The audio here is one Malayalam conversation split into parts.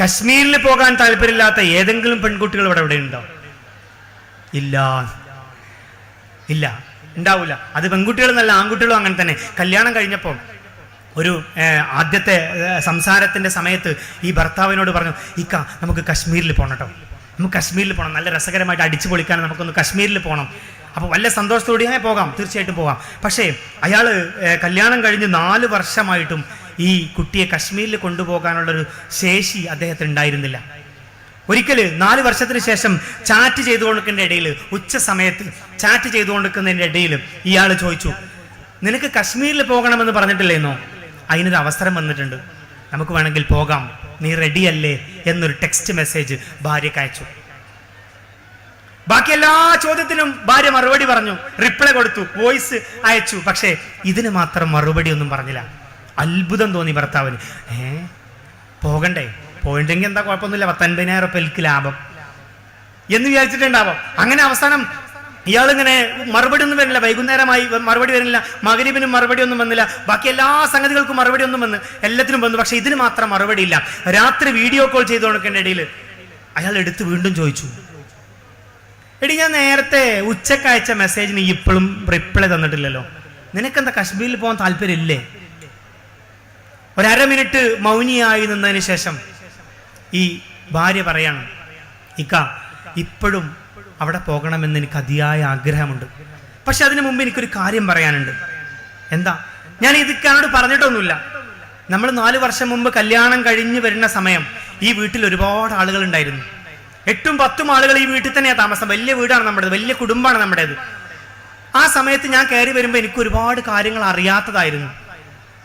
കശ്മീരിൽ പോകാൻ താല്പര്യമില്ലാത്ത ഏതെങ്കിലും പെൺകുട്ടികൾ ഇവിടെ ഇവിടെ ഉണ്ടോ ഇല്ല. ഇല്ല. ഉണ്ടാവില്ല അത് പെൺകുട്ടികൾ എന്നല്ല ആൺകുട്ടികളും അങ്ങനെ തന്നെ. കല്യാണം കഴിഞ്ഞപ്പോൾ ഒരു ആദ്യത്തെ സംസാരത്തിന്റെ സമയത്ത് ഈ ഭർത്താവിനോട് പറഞ്ഞു ഇക്ക നമുക്ക് കശ്മീരിൽ പോകണം കേട്ടോ നമുക്ക് കശ്മീരിൽ പോകണം നല്ല രസകരമായിട്ട് അടിച്ചു പൊളിക്കാൻ നമുക്കൊന്ന് കശ്മീരിൽ പോകണം അപ്പോൾ വല്ല സന്തോഷത്തോടെയായി പോകാം. തീർച്ചയായിട്ടും പോകാം. പക്ഷേ അയാൾ കല്യാണം കഴിഞ്ഞ് നാല് വർഷമായിട്ടും ഈ കുട്ടിയെ കശ്മീരിൽ കൊണ്ടുപോകാനുള്ളൊരു ശേഷി അദ്ദേഹത്തിന് ഉണ്ടായിരുന്നില്ല. ഒരിക്കൽ നാല് വർഷത്തിന് ശേഷം ചാറ്റ് ചെയ്തു ചെയ്തുകൊണ്ടിരിക്കുന്ന ഇടയിൽ ഉച്ച സമയത്ത് ചാറ്റ് ചെയ്തുകൊണ്ടിരിക്കുന്നതിന്റെ ഇടയിൽ ഇയാൾ ചോദിച്ചു നിനക്ക് കശ്മീരിൽ പോകണമെന്ന് പറഞ്ഞിട്ടില്ലേന്നോ? അതിനൊരു അവസരം വന്നിട്ടുണ്ട്. നമുക്ക് വേണമെങ്കിൽ പോകാം. നീ റെഡിയല്ലേ എന്നൊരു ടെക്സ്റ്റ് മെസ്സേജ് ഭാര്യയ്ക്ക് അയച്ചു. ബാക്കി എല്ലാ ചോദ്യത്തിനും ഭാര്യ മറുപടി പറഞ്ഞു റിപ്ലൈ കൊടുത്തു വോയിസ് അയച്ചു. പക്ഷേ ഇതിന് മാത്രം മറുപടി ഒന്നും പറഞ്ഞില്ല. അത്ഭുതം തോന്നി ഭർത്താവിന്. ഏ? പോകണ്ടേ? പോയിട്ടെങ്കിൽ എന്താ കുഴപ്പമൊന്നുമില്ല. പത്തൊൻപതിനായിരം ഉറുപ്പ എനിക്ക് ലാഭം. എന്ന് വിചാരിച്ചിട്ടുണ്ടാവാം. അങ്ങനെ അവസാനം ഇയാളിങ്ങനെ മറുപടി ഒന്നും വരുന്നില്ല. വൈകുന്നേരമായി മറുപടി വരുന്നില്ല. മകരീബിനും മറുപടി ഒന്നും വന്നില്ല. ബാക്കി എല്ലാ സംഗതികൾക്കും മറുപടി ഒന്നും വന്ന് എല്ലാത്തിനും വന്നു. പക്ഷെ ഇതിന് മാത്രം മറുപടി ഇല്ല രാത്രി വീഡിയോ കോൾ ചെയ്തു കൊടുക്കേണ്ട ഇടയിൽ അയാൾ എടുത്ത് വീണ്ടും ചോദിച്ചു. എടി ഞാൻ നേരത്തെ ഉച്ചക്കയച്ച മെസ്സേജിന് ഇപ്പോഴും റിപ്ലൈ തന്നിട്ടില്ലല്ലോ. നിനക്കെന്താ കശ്മീരിൽ പോകാൻ താല്പര്യമില്ലേ? ഒരര മിനിറ്റ് മൗനിയായി നിന്നതിന് ശേഷം ഈ ഭാര്യ പറയാണ് ഇക്ക ഇപ്പോഴും അവിടെ പോകണമെന്ന് എനിക്ക് അതിയായ ആഗ്രഹമുണ്ട്. പക്ഷെ അതിനു മുമ്പ് എനിക്കൊരു കാര്യം പറയാനുണ്ട്. എന്താ? ഞാൻ ഇതിക്കാനോട് പറഞ്ഞിട്ടൊന്നുമില്ല. നമ്മൾ നാല് വർഷം മുമ്പ് കല്യാണം കഴിഞ്ഞ് വരുന്ന സമയം ഈ വീട്ടിൽ ഒരുപാട് ആളുകൾ ഉണ്ടായിരുന്നു. എട്ടും പത്തും ആളുകൾ ഈ വീട്ടിൽ തന്നെയാണ് താമസം. വലിയ വീടാണ് നമ്മുടേത് വലിയ കുടുംബമാണ് നമ്മുടേത്. ആ സമയത്ത് ഞാൻ കയറി വരുമ്പോൾ എനിക്ക് ഒരുപാട് കാര്യങ്ങൾ അറിയാത്തതായിരുന്നു.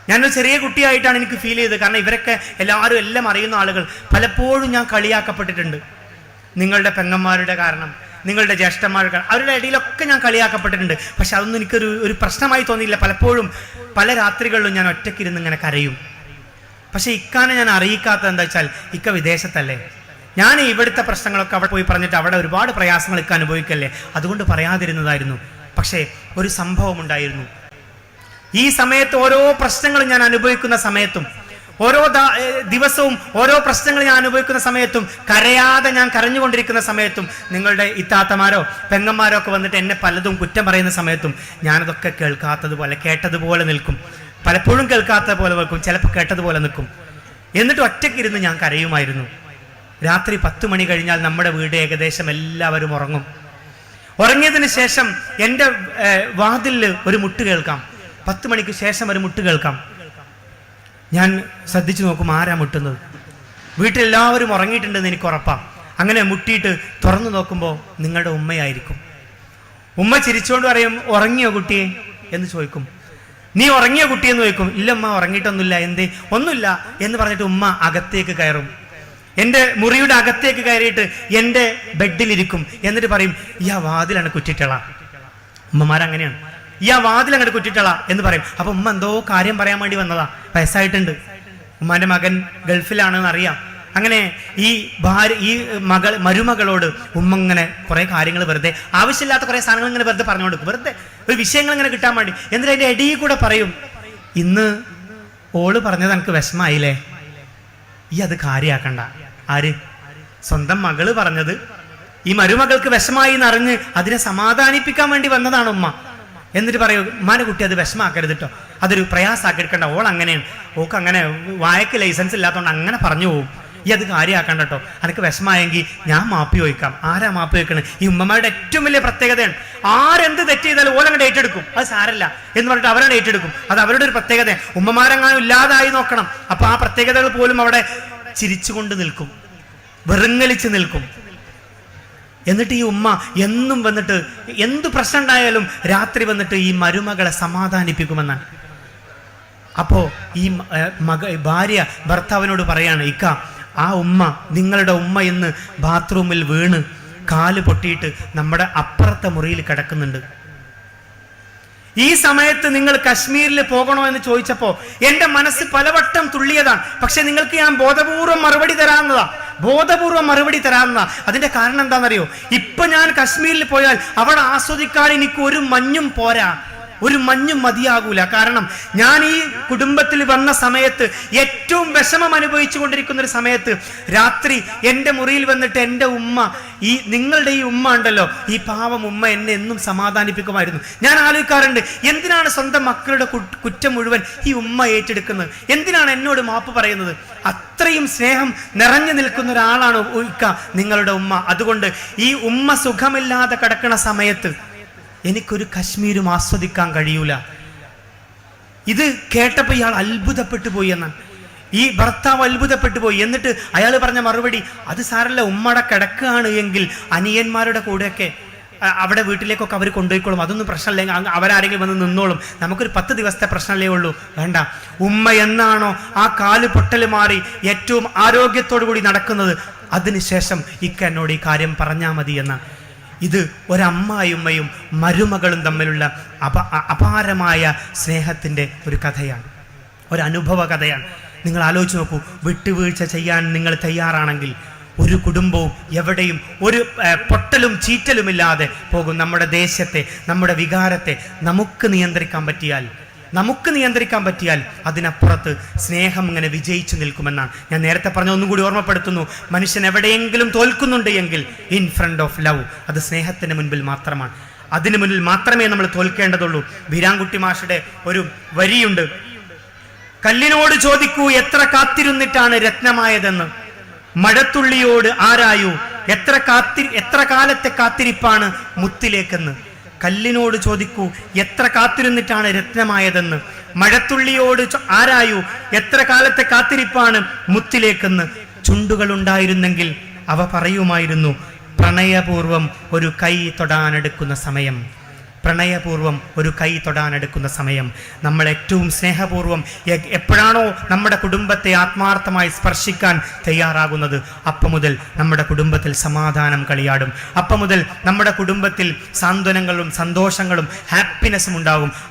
ഞാനൊരു ചെറിയ കുട്ടിയായിട്ടാണ് എനിക്ക് ഫീൽ ചെയ്തത്. കാരണം ഇവരൊക്കെ എല്ലാവരും എല്ലാം അറിയുന്ന ആളുകൾ. പലപ്പോഴും ഞാൻ കളിയാക്കപ്പെട്ടിട്ടുണ്ട്. നിങ്ങളുടെ പെങ്ങന്മാരുടെ കാരണം നിങ്ങളുടെ ജ്യേഷ്ഠന്മാരുടെ അവരുടെ ഇടയിലൊക്കെ ഞാൻ കളിയാക്കപ്പെട്ടിട്ടുണ്ട്. പക്ഷെ അതൊന്നും എനിക്കൊരു ഒരു പ്രശ്നമായി തോന്നിയില്ല. പലപ്പോഴും പല രാത്രികളിലും ഞാൻ ഒറ്റയ്ക്കിരുന്ന് ഇങ്ങനെ കരയും. പക്ഷെ ഇക്കാനെ ഞാൻ അറിയിക്കാത്തത് എന്താ വെച്ചാൽ ഇക്ക വിദേശത്തല്ലേ. ഞാൻ ഇവിടുത്തെ പ്രശ്നങ്ങളൊക്കെ അവിടെ പോയി പറഞ്ഞിട്ട് അവിടെ ഒരുപാട് പ്രയാസങ്ങൾ ഇക്ക അനുഭവിക്കല്ലേ. അതുകൊണ്ട് പറയാതിരുന്നതായിരുന്നു. പക്ഷേ ഒരു സംഭവം ഉണ്ടായിരുന്നു. ഈ സമയത്ത് ഓരോ പ്രശ്നങ്ങൾ ഞാൻ അനുഭവിക്കുന്ന സമയത്തും ഓരോ ദിവസവും ഓരോ പ്രശ്നങ്ങൾ ഞാൻ അനുഭവിക്കുന്ന സമയത്തും കരയാതെ ഞാൻ കരഞ്ഞുകൊണ്ടിരിക്കുന്ന സമയത്തും നിങ്ങളുടെ ഇത്താത്തമാരോ പെങ്ങന്മാരോ ഒക്കെ വന്നിട്ട് എന്നെ പലതും കുറ്റം പറയുന്ന സമയത്തും ഞാനതൊക്കെ കേൾക്കാത്തതുപോലെ കേട്ടതുപോലെ നിൽക്കും. പലപ്പോഴും കേൾക്കാത്ത പോലെ നിൽക്കും ചിലപ്പോൾ കേട്ടതുപോലെ നിൽക്കും. എന്നിട്ട് ഒറ്റയ്ക്കിരുന്ന് ഞാൻ കരയുമായിരുന്നു. രാത്രി പത്ത് മണി കഴിഞ്ഞാൽ നമ്മുടെ വീട് ഏകദേശം എല്ലാവരും ഉറങ്ങും. ഉറങ്ങിയതിന് ശേഷം എന്റെ വാതിലിൽ ഒരു മുട്ട് കേൾക്കാം. പത്ത് മണിക്ക് ശേഷം ഒരു മുട്ട് കേൾക്കാം. ഞാൻ ശ്രദ്ധിച്ചു നോക്കും ആരാ മുട്ടുന്നത്. വീട്ടിലെല്ലാവരും ഉറങ്ങിയിട്ടുണ്ടെന്ന് എനിക്ക് ഉറപ്പാ. അങ്ങനെ മുട്ടിയിട്ട് തുറന്നു നോക്കുമ്പോൾ നിങ്ങളുടെ ഉമ്മയായിരിക്കും. ഉമ്മ ചിരിച്ചുകൊണ്ട് പറയും ഉറങ്ങിയോ കുട്ടിയെ? എന്ന് ചോദിക്കും. നീ ഉറങ്ങിയോ കുട്ടിയെന്ന് ചോദിക്കും. ഇല്ല ഉമ്മ ഉറങ്ങിയിട്ടൊന്നുമില്ല. എന്തേ? ഒന്നുമില്ല. എന്ന് പറഞ്ഞിട്ട് ഉമ്മ അകത്തേക്ക് കയറും. എന്റെ മുറിയുടെ അകത്തേക്ക് കയറിയിട്ട് എന്റെ ബെഡിലിരിക്കും. എന്നിട്ട് പറയും ഈ ആ വാതിലാണ് കുറ്റിട്ടള. ഉമ്മമാരങ്ങനെയാണ്. ഈ ആ വാതിൽ അങ്ങോട്ട് കുറ്റിട്ടള എന്ന് പറയും. അപ്പൊ ഉമ്മ എന്തോ കാര്യം പറയാൻ വേണ്ടി വന്നതാ. വയസ്സായിട്ടുണ്ട്. ഉമ്മാന്റെ മകൻ ഗൾഫിലാണെന്ന് അറിയാം. അങ്ങനെ ഈ ഭാര്യ ഈ മകൾ മരുമകളോട് ഉമ്മ ഇങ്ങനെ കുറെ കാര്യങ്ങൾ വെറുതെ ആവശ്യമില്ലാത്ത കുറെ സാധനങ്ങൾ ഇങ്ങനെ വെറുതെ പറഞ്ഞു കൊടുക്കും. വെറുതെ ഒരു വിഷയങ്ങൾ ഇങ്ങനെ കിട്ടാൻ വേണ്ടി. എന്നിട്ട് അതിന്റെ ഇടയിൽ കൂടെ പറയും ഇന്ന് ഓൾ പറഞ്ഞത് എനിക്ക് വിഷമായില്ലേ ഈ അത് കാര്യാക്കണ്ട. ആര്? സ്വന്തം മകൾ പറഞ്ഞത്. ഈ മരുമകൾക്ക് വിഷമായി എന്നറിഞ്ഞ് അതിനെ സമാധാനിപ്പിക്കാൻ വേണ്ടി വന്നതാണ് ഉമ്മ. എന്നിട്ട് പറയൂ ഉമ്മാനെ കുട്ടി അത് വിഷമാക്കരുത് കേട്ടോ അതൊരു പ്രയാസമാക്കി എടുക്കണ്ട ഓൾ അങ്ങനെയാണ്. ഓക്ക് അങ്ങനെ വായക്ക് ലൈസൻസ് ഇല്ലാത്തതുകൊണ്ട് അങ്ങനെ പറഞ്ഞു പോകും ഈ അത് കാര്യമാക്കണ്ട കേട്ടോ അനക്ക് വിഷമായെങ്കിൽ ഞാൻ മാപ്പി ചോദിക്കാം. ആരാ മാപ്പി ചോദിക്കണേ? ഈ ഉമ്മമാരുടെ ഏറ്റവും വലിയ പ്രത്യേകതയാണ്. ആരെന്ത് തെറ്റ് ചെയ്താലും ഡേറ്റ് എടുക്കും അത് സാരല്ല. എന്ന് പറഞ്ഞിട്ട് അവരെ ഏറ്റെടുക്കും. അത് അവരുടെ ഒരു പ്രത്യേകത ഉമ്മമാരെങ്ങാനും ഇല്ലാതായി നോക്കണം. അപ്പൊ ആ പ്രത്യേകതകൾ പോലും അവിടെ ചിരിച്ചുകൊണ്ട് നിൽക്കും. വെറുങ്ങലിച്ച് നിൽക്കും. എന്നിട്ട് ഈ ഉമ്മ എന്നും വന്നിട്ട് എന്ത് പ്രശ്നം ഉണ്ടായാലും രാത്രി വന്നിട്ട് ഈ മരുമകളെ സമാധാനിപ്പിക്കുമെന്നാണ്. അപ്പോ ഈ മക ഭാര്യ ഭർത്താവിനോട് പറയാണ് ഇക്ക ആ ഉമ്മ നിങ്ങളുടെ ഉമ്മ ഇന്ന് ബാത്റൂമിൽ വീണ് കാൽ പൊട്ടിയിട്ട് നമ്മുടെ അപ്പുറത്തെ മുറിയിൽ കിടക്കുന്നുണ്ട്. ഈ സമയത്ത് നിങ്ങൾ കശ്മീരിൽ പോകണോ എന്ന് ചോദിച്ചപ്പോ എന്റെ മനസ്സ് പലവട്ടം തുള്ളിയതാണ്. പക്ഷെ നിങ്ങൾക്ക് ഞാൻ ബോധപൂർവം മറുപടി തരാവുന്നതാ. ബോധപൂർവം മറുപടി തരാവുന്നതാ. അതിന്റെ കാരണം എന്താണെന്നറിയോ? ഇപ്പൊ ഞാൻ കശ്മീരിൽ പോയാൽ അവിടെ ആസ്വദിക്കാൻ എനിക്ക് ഒരു മഞ്ഞും പോരാ. ഒരു മഞ്ഞും മതിയാകൂല. കാരണം ഞാൻ ഈ കുടുംബത്തിൽ വന്ന സമയത്ത് ഏറ്റവും വിഷമം അനുഭവിച്ചു കൊണ്ടിരിക്കുന്ന ഒരു സമയത്ത് രാത്രി എന്റെ മുറിയിൽ വന്നിട്ട് എന്റെ ഉമ്മ ഈ നിങ്ങളുടെ ഈ ഉമ്മ ഉണ്ടല്ലോ ഈ പാവം ഉമ്മ എന്നെ എന്നും സമാധാനിപ്പിക്കുമായിരുന്നു. ഞാൻ ആലോചിക്കാറുണ്ട് എന്തിനാണ് സ്വന്തം മക്കളുടെ കുറ്റം മുഴുവൻ ഈ ഉമ്മ ഏറ്റെടുക്കുന്നത്? എന്തിനാണ് എന്നോട് മാപ്പ് പറയുന്നത്? അത്രയും സ്നേഹം നിറഞ്ഞു നിൽക്കുന്ന ഒരാളാണ് ഉൽക്ക നിങ്ങളുടെ ഉമ്മ. അതുകൊണ്ട് ഈ ഉമ്മ സുഖമില്ലാതെ കിടക്കുന്ന സമയത്ത് എനിക്കൊരു കശ്മീരും ആസ്വദിക്കാൻ കഴിയൂല. ഇത് കേട്ടപ്പോൾ ഇയാൾ അത്ഭുതപ്പെട്ടു പോയി എന്നാണ്. ഈ ഭർത്താവ് അത്ഭുതപ്പെട്ടു പോയി. എന്നിട്ട് അയാൾ പറഞ്ഞ മറുപടി അത് സാരല്ല ഉമ്മട കിടക്കുകയാണ് എങ്കിൽ അനിയന്മാരുടെ കൂടെയൊക്കെ അവിടെ വീട്ടിലേക്കൊക്കെ അവർ കൊണ്ടുപോയിക്കോളും. അതൊന്നും പ്രശ്നമില്ലെങ്കിൽ അവരാരെങ്കിലും വന്ന് നിന്നോളും. നമുക്കൊരു പത്ത് ദിവസത്തെ പ്രശ്നമല്ലേ ഉള്ളൂ. വേണ്ട. ഉമ്മ എന്നാണോ ആ കാൽ പൊട്ടൽ മാറി ഏറ്റവും ആരോഗ്യത്തോടു കൂടി നടക്കുന്നത്? അതിനുശേഷം ഇക്ക എന്നോട് ഈ കാര്യം പറഞ്ഞാൽ മതി എന്നാണ്. ഇത് ഒരമ്മായുമ്മയും മരുമകളും തമ്മിലുള്ള അപ അപാരമായ സ്നേഹത്തിന്റെ ഒരു കഥയാണ്. ഒരു അനുഭവ കഥയാണ്. നിങ്ങൾ ആലോചിച്ച് നോക്കൂ വിട്ടുവീഴ്ച ചെയ്യാൻ നിങ്ങൾ തയ്യാറാണെങ്കിൽ ഒരു കുടുംബവും എവിടെയും ഒരു പൊട്ടലും ചീറ്റലുമില്ലാതെ പോകും. നമ്മുടെ ദേശത്തെ നമ്മുടെ വികാരത്തെ നമുക്ക് നിയന്ത്രിക്കാൻ പറ്റിയാൽ നമുക്ക് നിയന്ത്രിക്കാൻ പറ്റിയാൽ അതിനപ്പുറത്ത് സ്നേഹം ഇങ്ങനെ വിജയിച്ചു നിൽക്കുമെന്നാണ്. ഞാൻ നേരത്തെ പറഞ്ഞ ഒന്നും കൂടി ഓർമ്മപ്പെടുത്തുന്നു. മനുഷ്യൻ എവിടെയെങ്കിലും തോൽക്കുന്നുണ്ട് എങ്കിൽ ഇൻ ഫ്രണ്ട് ഓഫ് ലവ് അത് സ്നേഹത്തിന് മുൻപിൽ മാത്രമാണ്. അതിനു മുന്നിൽ മാത്രമേ നമ്മൾ തോൽക്കേണ്ടതുള്ളൂ. ബീരാൻകുട്ടി മാഷയുടെ ഒരു വരിയുണ്ട്. കല്ലിനോട് ചോദിക്കൂ എത്ര കാത്തിരുന്നിട്ടാണ് രത്നമായതെന്ന്? മഴത്തുള്ളിയോട് ആരായു? എത്ര കാത്തി എത്ര കാലത്തെ കാത്തിരിപ്പാണ് മുത്തിലേക്കെന്ന്? കല്ലിനോട് ചോദിക്കൂ എത്ര കാത്തിരുന്നിട്ടാണ് രത്നമായതെന്ന്? മഴത്തുള്ളിയോട് ആരായൂ? എത്ര കാലത്തെ കാത്തിരിപ്പാണ് മുത്തിലേക്കെന്ന്? ചുണ്ടുകൾ ഉണ്ടായിരുന്നെങ്കിൽ അവ പറയുമായിരുന്നു പ്രണയപൂർവം ഒരു കൈ തൊടാനെടുക്കുന്ന സമയം. പ്രണയപൂർവം ഒരു കൈ തൊടാനെടുക്കുന്ന സമയം. നമ്മൾ ഏറ്റവും സ്നേഹപൂർവം എപ്പോഴാണോ നമ്മുടെ കുടുംബത്തെ ആത്മാർത്ഥമായി സ്പർശിക്കാൻ തയ്യാറാകുന്നത് അപ്പം മുതൽ നമ്മുടെ കുടുംബത്തിൽ സമാധാനം കളിയാടും. അപ്പം മുതൽ നമ്മുടെ കുടുംബത്തിൽ സാന്ത്വനങ്ങളും സന്തോഷങ്ങളും ഹാപ്പിനെസ്സും ഉണ്ടാകും.